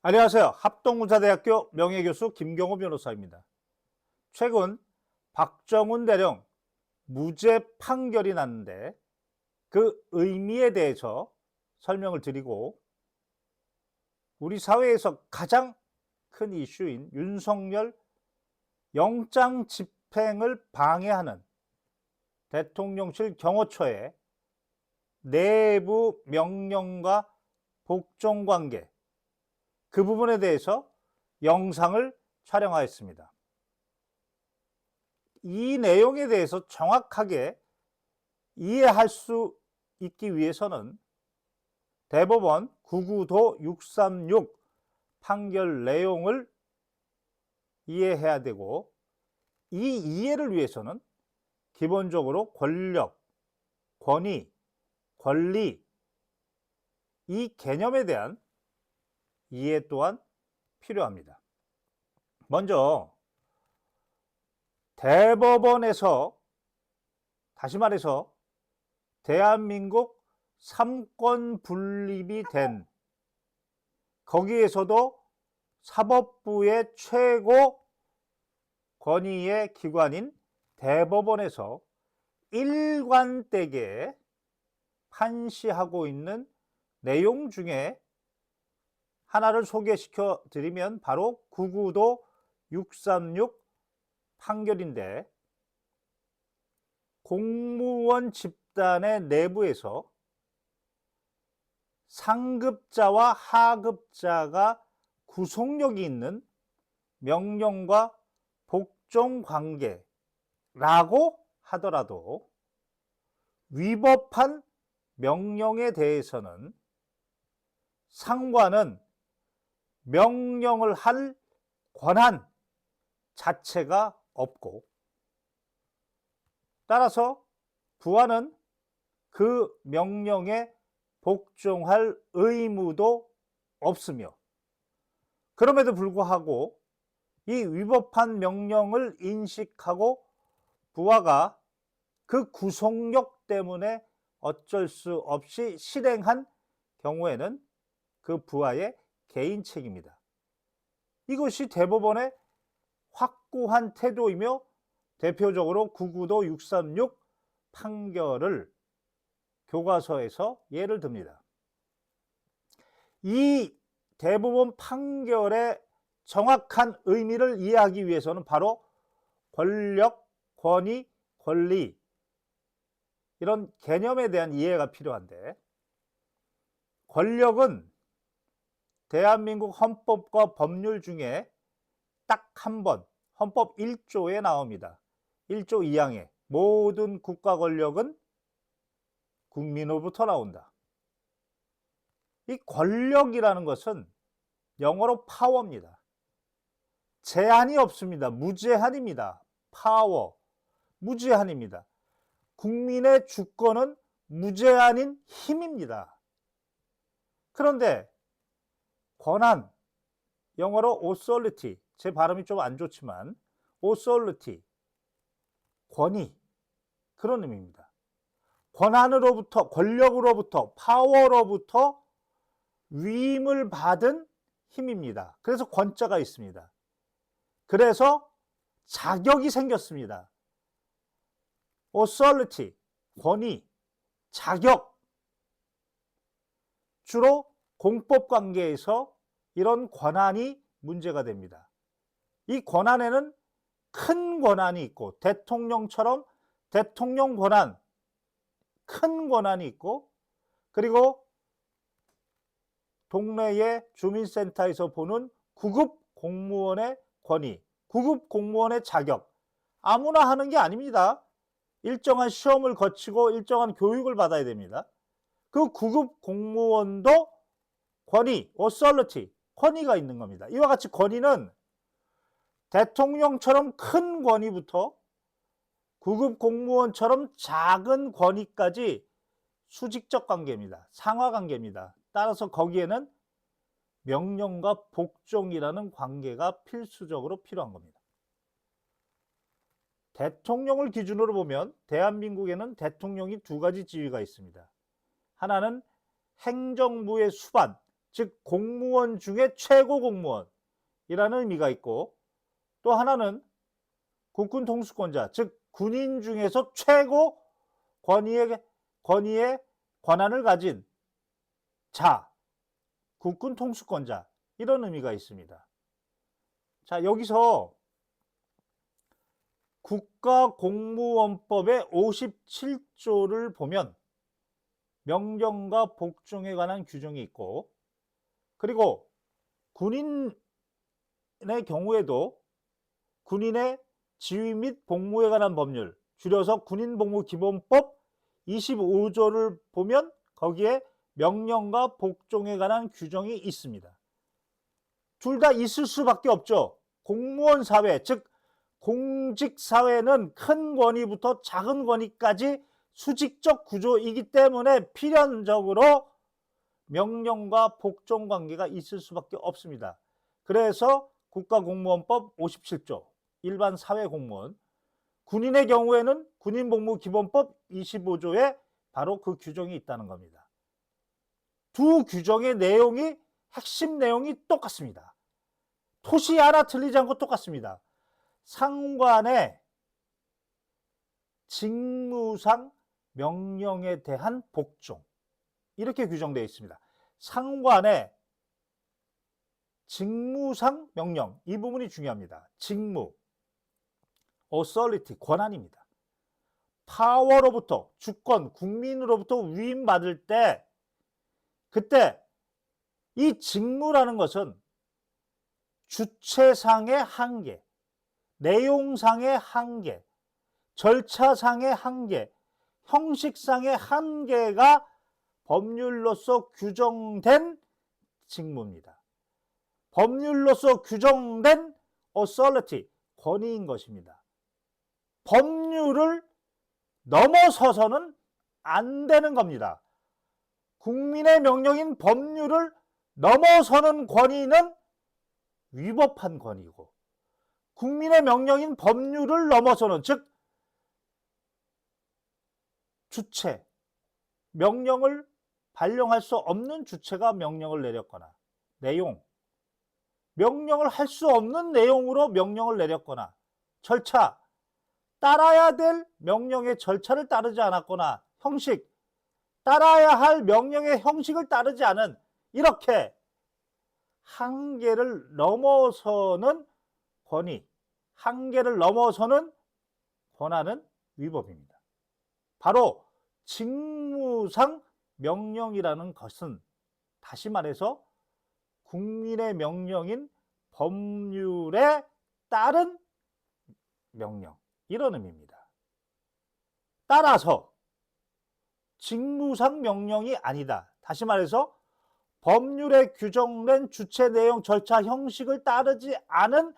안녕하세요. 합동문사대학교 명예교수 김경호 변호사입니다. 최근 박정훈 대령 무죄 판결이 났는데 그 의미에 대해서 설명을 드리고 우리 사회에서 가장 큰 이슈인 윤석열 영장 집행을 방해하는 대통령실 경호처의 내부 명령과 복종 관계 그 부분에 대해서 영상을 촬영하였습니다. 이 내용에 대해서 정확하게 이해할 수 있기 위해서는 대법원 9구도 636 판결 내용을 이해해야 되고 이 이해를 위해서는 기본적으로 권력, 권위, 권리 이 개념에 대한 이해 또한 필요합니다. 먼저 대법원에서 다시 말해서 대한민국 삼권 분립이 된 거기에서도 사법부의 최고 권위의 기관인 대법원에서 일관되게 판시하고 있는 내용 중에 하나를 소개시켜 드리면 바로 9구도 636 판결인데 공무원 집단의 내부에서 상급자와 하급자가 구속력이 있는 명령과 복종 관계라고 하더라도 위법한 명령에 대해서는 상관은 명령을 할 권한 자체가 없고 따라서 부하는 그 명령에 복종할 의무도 없으며 그럼에도 불구하고 이 위법한 명령을 인식하고 부하가 그 구속력 때문에 어쩔 수 없이 실행한 경우에는 그 부하의 개인 책임이다. 이것이 대법원의 확고한 태도이며 대표적으로 9구도 636 판결을 교과서에서 예를 듭니다. 이 대법원 판결의 정확한 의미를 이해하기 위해서는 바로 권력, 권위, 권리 이런 개념에 대한 이해가 필요한데 권력은 대한민국 헌법과 법률 중에 딱 한 번 헌법 1조에 나옵니다. 1조 2항에 모든 국가 권력은 국민으로부터 나온다. 이 권력이라는 것은 영어로 파워입니다. 제한이 없습니다. 무제한입니다. 파워. 무제한입니다. 국민의 주권은 무제한인 힘입니다. 그런데 권한, 영어로 authority, 제 발음이 좀 안 좋지만 authority, 권위, 그런 의미입니다. 권한으로부터, 권력으로부터, 파워로부터 위임을 받은 힘입니다. 그래서 권자가 있습니다. 그래서 자격이 생겼습니다. authority, 권위, 자격. 주로 공법 관계에서 이런 권한이 문제가 됩니다. 이 권한에는 큰 권한이 있고 대통령처럼 대통령 권한, 큰 권한이 있고 그리고 동네의 주민센터에서 보는 구급 공무원의 권위, 구급 공무원의 자격 아무나 하는 게 아닙니다. 일정한 시험을 거치고 일정한 교육을 받아야 됩니다. 그 구급 공무원도 권위, authority, 권위가 있는 겁니다. 이와 같이 권위는 대통령처럼 큰 권위부터 구급 공무원처럼 작은 권위까지 수직적 관계입니다. 상하 관계입니다. 따라서 거기에는 명령과 복종이라는 관계가 필수적으로 필요한 겁니다. 대통령을 기준으로 보면 대한민국에는 대통령이 두 가지 지위가 있습니다. 하나는 행정부의 수반, 즉 공무원 중에 최고 공무원이라는 의미가 있고 또 하나는 국군 통수권자, 즉 군인 중에서 최고 권위의 권위의 권한을 가진 자, 국군 통수권자 이런 의미가 있습니다. 자, 여기서 국가공무원법의 57조를 보면 명령과 복종에 관한 규정이 있고 그리고 군인의 경우에도 군인의 지휘 및 복무에 관한 법률 줄여서 군인복무기본법 25조를 보면 거기에 명령과 복종에 관한 규정이 있습니다. 둘 다 있을 수밖에 없죠. 공무원 사회, 즉 공직 사회는 큰 권위부터 작은 권위까지 수직적 구조이기 때문에 필연적으로 명령과 복종 관계가 있을 수밖에 없습니다. 그래서 국가공무원법 57조 일반 사회공무원 군인의 경우에는 군인복무기본법 25조에 바로 그 규정이 있다는 겁니다. 두 규정의 내용이 핵심 내용이 똑같습니다. 토시 하나 틀리지 않고 똑같습니다. 상관의 직무상 명령에 대한 복종 이렇게 규정되어 있습니다. 상관의 직무상 명령 이 부분이 중요합니다. 직무 authority 권한입니다. 파워로부터 주권 국민으로부터 위임받을 때 그때 이 직무라는 것은 주체상의 한계, 내용상의 한계, 절차상의 한계, 형식상의 한계가 법률로서 규정된 직무입니다. 법률로서 규정된 authority, 권위인 것입니다. 법률을 넘어서서는 안 되는 겁니다. 국민의 명령인 법률을 넘어서는 권위는 위법한 권위고 국민의 명령인 법률을 넘어서는 즉 주체 명령을 발령할 수 없는 주체가 명령을 내렸거나 내용 명령을 할 수 없는 내용으로 명령을 내렸거나 절차 따라야 될 명령의 절차를 따르지 않았거나 형식 따라야 할 명령의 형식을 따르지 않은 이렇게 한계를 넘어서는 권위, 한계를 넘어서는 권한은 위법입니다. 바로 직무상 명령이라는 것은 다시 말해서 국민의 명령인 법률에 따른 명령 이런 의미입니다. 따라서 직무상 명령이 아니다. 다시 말해서 법률에 규정된 주체 내용 절차 형식을 따르지 않은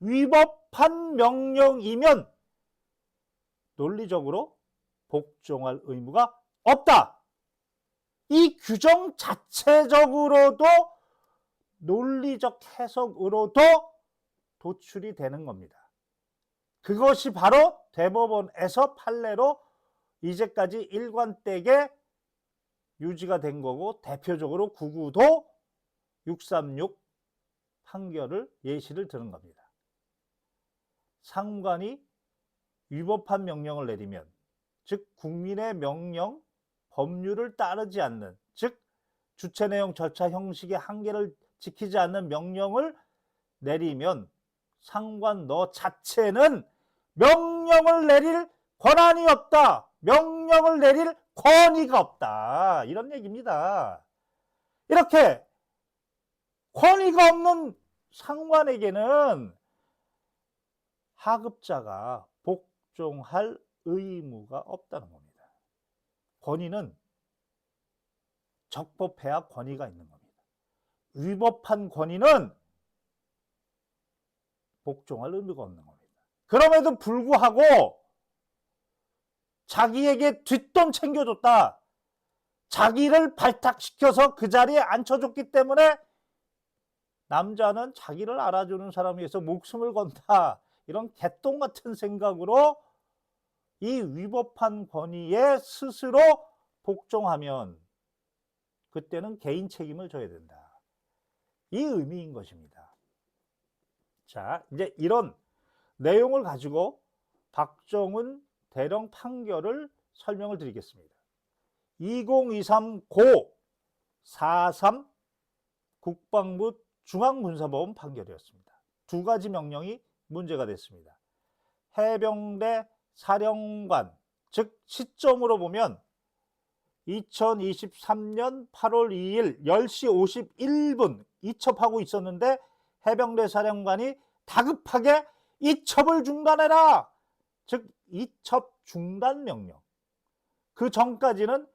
위법한 명령이면 논리적으로 복종할 의무가 없다. 이 규정 자체적으로도 논리적 해석으로도 도출이 되는 겁니다. 그것이 바로 대법원에서 판례로 이제까지 일관되게 유지가 된 거고 대표적으로 99도 636 판결을 예시를 드는 겁니다. 상관이 위법한 명령을 내리면 즉 국민의 명령 법률을 따르지 않는 즉 주체 내용 절차 형식의 한계를 지키지 않는 명령을 내리면 상관 너 자체는 명령을 내릴 권한이 없다. 명령을 내릴 권위가 없다. 이런 얘기입니다. 이렇게 권위가 없는 상관에게는 하급자가 복종할 의무가 없다는 겁니다. 권위는 적법해야 권위가 있는 겁니다. 위법한 권위는 복종할 의무가 없는 겁니다. 그럼에도 불구하고 자기에게 뒷돈 챙겨줬다. 자기를 발탁시켜서 그 자리에 앉혀줬기 때문에 남자는 자기를 알아주는 사람에 위해서 목숨을 건다. 이런 개똥 같은 생각으로 이 위법한 권위에 스스로 복종하면 그때는 개인 책임을 져야 된다. 이 의미인 것입니다. 자, 이제 이런 내용을 가지고 박정훈 대령 판결을 설명을 드리겠습니다. 2023 고 43 국방부 중앙군사법원 판결이었습니다. 두 가지 명령이 문제가 됐습니다. 해병대 사령관, 즉 시점으로 보면 2023년 8월 2일 10시 51분 이첩하고 있었는데 해병대 사령관이 다급하게 이첩을 중단해라. 즉 이첩 중단 명령. 그 전까지는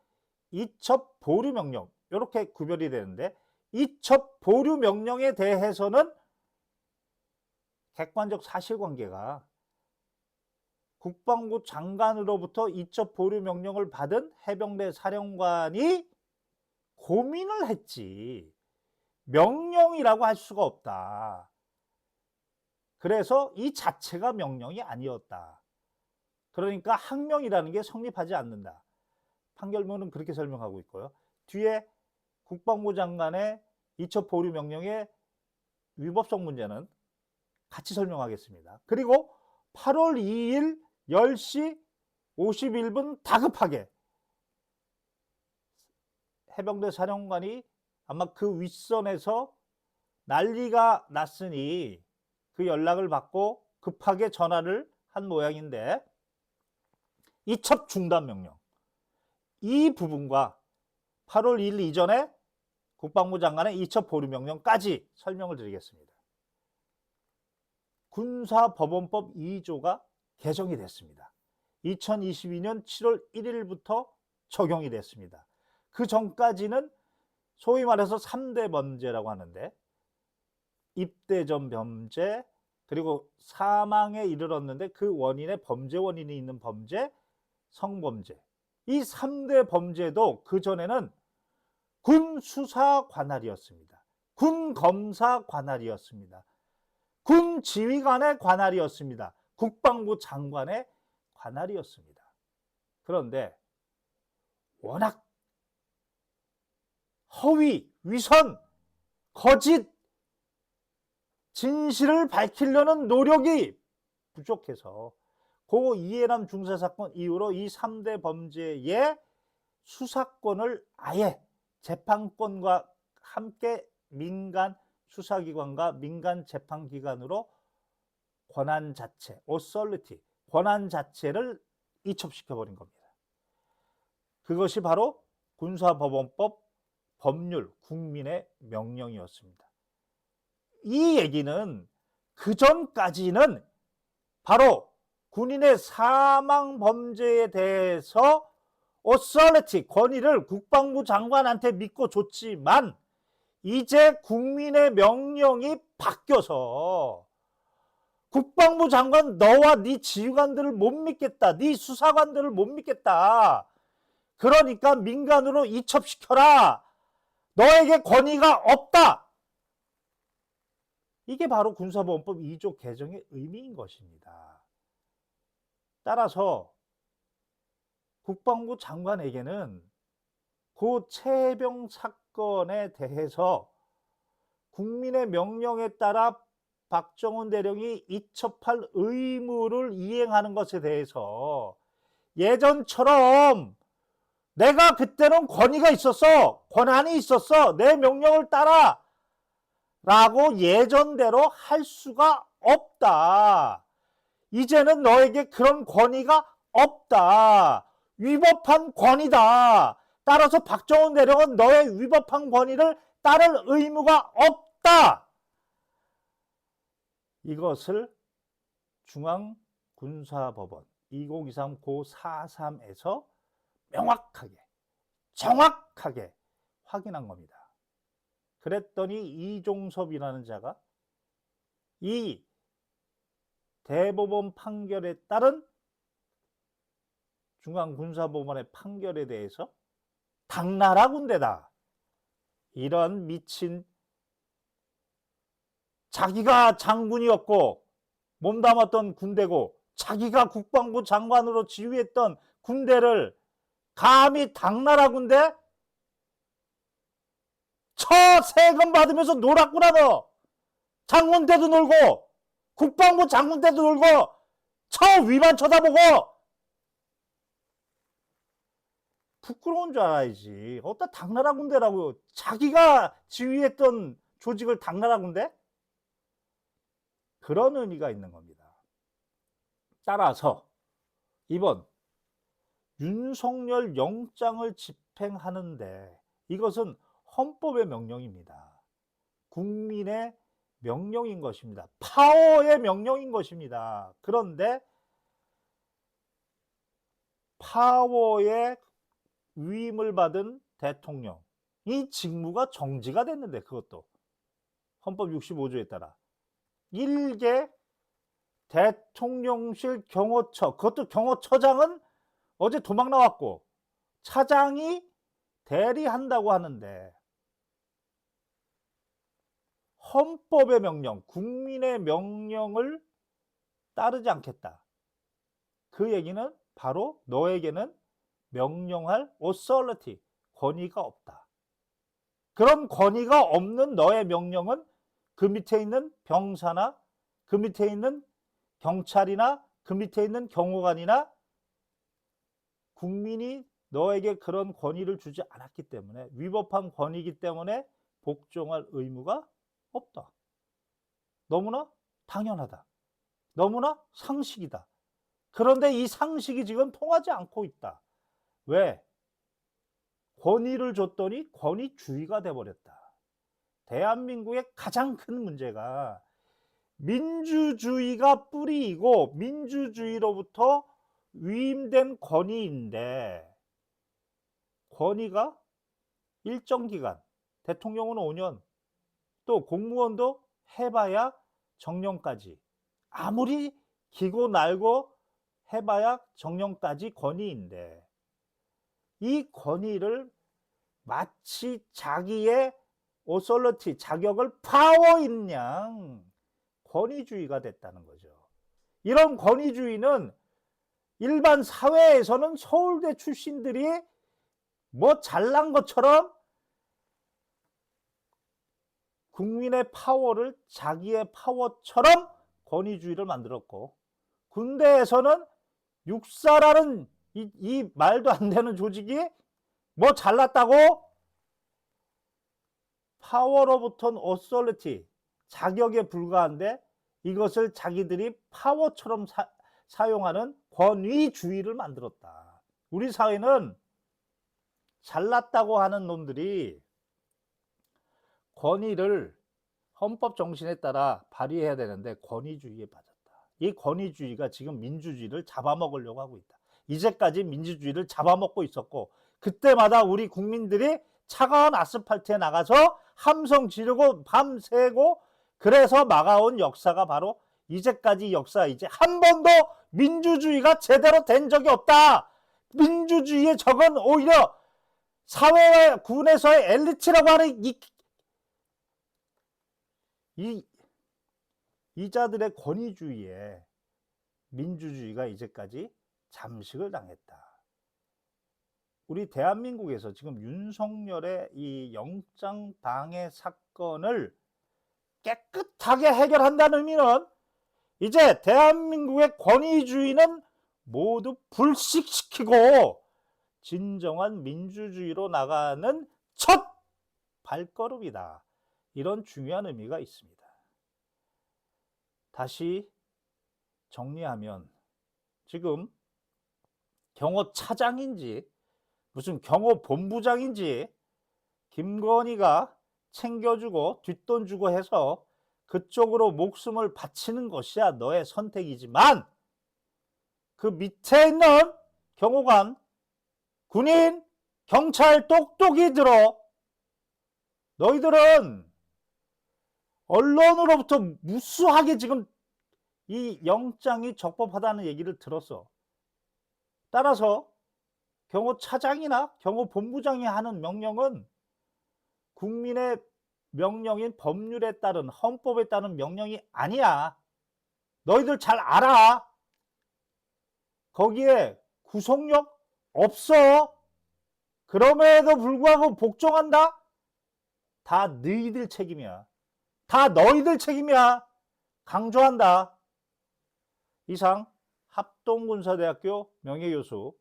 이첩 보류 명령 이렇게 구별이 되는데 이첩 보류 명령에 대해서는 객관적 사실관계가 국방부 장관으로부터 이첩 보류 명령을 받은 해병대 사령관이 고민을 했지 명령이라고 할 수가 없다. 그래서 이 자체가 명령이 아니었다. 그러니까 항명이라는 게 성립하지 않는다. 판결문은 그렇게 설명하고 있고요. 뒤에 국방부 장관의 이첩 보류 명령의 위법성 문제는 같이 설명하겠습니다. 그리고 8월 2일 10시 51분 다급하게 해병대 사령관이 아마 그 윗선에서 난리가 났으니 그 연락을 받고 급하게 전화를 한 모양인데 이첩 중단 명령 이 부분과 8월 2일 이전에 국방부 장관의 이첩 보류 명령까지 설명을 드리겠습니다. 군사법원법 2조가 개정이 됐습니다. 2022년 7월 1일부터 적용이 됐습니다. 그 전까지는 소위 말해서 3대 범죄라고 하는데 입대 전 범죄 그리고 사망에 이르렀는데 그 원인에 범죄 원인이 있는 범죄, 성범죄. 이 3대 범죄도 그전에는 군 수사 관할이었습니다. 군 검사 관할이었습니다. 군 지휘관의 관할이었습니다. 국방부 장관의 관할이었습니다. 그런데 워낙 허위, 위선, 거짓, 진실을 밝히려는 노력이 부족해서 고 이해남 중사 사건 이후로 이 3대 범죄의 수사권을 아예 재판권과 함께 민간 수사기관과 민간 재판기관으로 권한 자체, authority, 권한 자체를 이첩시켜 버린 겁니다. 그것이 바로 군사법원법 법률 국민의 명령이었습니다. 이 얘기는 그 전까지는 바로 군인의 사망 범죄에 대해서 authority, 권위를 국방부 장관한테 믿고 줬지만 이제 국민의 명령이 바뀌어서 국방부 장관 너와 네 지휘관들을 못 믿겠다. 네 수사관들을 못 믿겠다. 그러니까 민간으로 이첩시켜라. 너에게 권위가 없다. 이게 바로 군사보험법 2조 개정의 의미인 것입니다. 따라서 국방부 장관에게는 고 최해병 사건에 대해서 국민의 명령에 따라 박정훈 대령이 이첩할 의무를 이행하는 것에 대해서 예전처럼 내가 그때는 권위가 있었어. 권한이 있었어. 내 명령을 따라. 라고 예전대로 할 수가 없다. 이제는 너에게 그런 권위가 없다. 위법한 권위다. 따라서 박정훈 대령은 너의 위법한 권위를 따를 의무가 없다. 이것을 중앙군사법원 2023 고 43에서 명확하게, 정확하게 확인한 겁니다. 그랬더니 이종섭이라는 자가 이 대법원 판결에 따른 중앙군사법원의 판결에 대해서 당나라 군대다. 이런 미친 자기가 장군이었고 몸담았던 군대고 자기가 국방부 장관으로 지휘했던 군대를 감히 당나라 군대 처 세금 받으면서 놀았구나 너. 장군 때도 놀고 국방부 장군 때도 놀고 처 위만 쳐다보고 부끄러운 줄 알아야지. 어따 당나라 군대라고 자기가 지휘했던 조직을 당나라 군대? 그런 의미가 있는 겁니다. 따라서 이번 윤석열 영장을 집행하는데 이것은 헌법의 명령입니다. 국민의 명령인 것입니다. 파워의 명령인 것입니다. 그런데 파워의 위임을 받은 대통령 이 직무가 정지가 됐는데 그것도 헌법 65조에 따라 일개 대통령실 경호처 그것도 경호처장은 어제 도망 나왔고 차장이 대리한다고 하는데 헌법의 명령, 국민의 명령을 따르지 않겠다. 그 얘기는 바로 너에게는 명령할 authority, 권위가 없다. 그런 권위가 없는 너의 명령은 그 밑에 있는 병사나 그 밑에 있는 경찰이나 그 밑에 있는 경호관이나 국민이 너에게 그런 권위를 주지 않았기 때문에 위법한 권위이기 때문에 복종할 의무가 없다. 너무나 당연하다. 너무나 상식이다. 그런데 이 상식이 지금 통하지 않고 있다. 왜? 권위를 줬더니 권위주의가 돼버렸다. 대한민국의 가장 큰 문제가 민주주의가 뿌리이고 민주주의로부터 위임된 권위인데 권위가 일정 기간, 대통령은 5년, 또 공무원도 해봐야 정년까지 아무리 기고 날고 해봐야 정년까지 권위인데 이 권위를 마치 자기의 오솔러티 자격을 파워인 양 권위주의가 됐다는 거죠. 이런 권위주의는 일반 사회에서는 서울대 출신들이 뭐 잘난 것처럼 국민의 파워를 자기의 파워처럼 권위주의를 만들었고 군대에서는 육사라는 이, 이 말도 안 되는 조직이 뭐 잘났다고 파워로부터는 어솔리티 자격에 불과한데 이것을 자기들이 파워처럼 사, 사용하는 권위주의를 만들었다. 우리 사회는 잘났다고 하는 놈들이 권위를 헌법 정신에 따라 발휘해야 되는데 권위주의에 빠졌다. 이 권위주의가 지금 민주주의를 잡아먹으려고 하고 있다. 이제까지 민주주의를 잡아먹고 있었고 그때마다 우리 국민들이 차가운 아스팔트에 나가서 함성 지르고 밤새고 그래서 막아온 역사가 바로 이제까지 역사이지 한 번도 민주주의가 제대로 된 적이 없다. 민주주의의 적은 오히려 사회 군에서의 엘리트라고 하는 이, 이 이자들의 권위주의에 민주주의가 이제까지 잠식을 당했다. 우리 대한민국에서 지금 윤석열의 이 영장 방해 사건을 깨끗하게 해결한다는 의미는 이제 대한민국의 권위주의는 모두 불식시키고 진정한 민주주의로 나가는 첫 발걸음이다. 이런 중요한 의미가 있습니다. 다시 정리하면 지금 경호 차장인지 무슨 경호 본부장인지 김건희가 챙겨주고 뒷돈 주고 해서 그쪽으로 목숨을 바치는 것이야 너의 선택이지만 그 밑에 있는 경호관, 군인, 경찰 똑똑이 들어 너희들은 언론으로부터 무수하게 지금 이 영장이 적법하다는 얘기를 들었어. 따라서 경호 차장이나 경호 본부장이 하는 명령은 국민의 명령인 법률에 따른 헌법에 따른 명령이 아니야. 너희들 잘 알아. 거기에 구속력 없어. 그럼에도 불구하고 복종한다? 다 너희들 책임이야. 다 너희들 책임이야. 강조한다. 이상 합동군사대학교 명예교수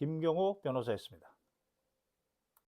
김경호 변호사였습니다.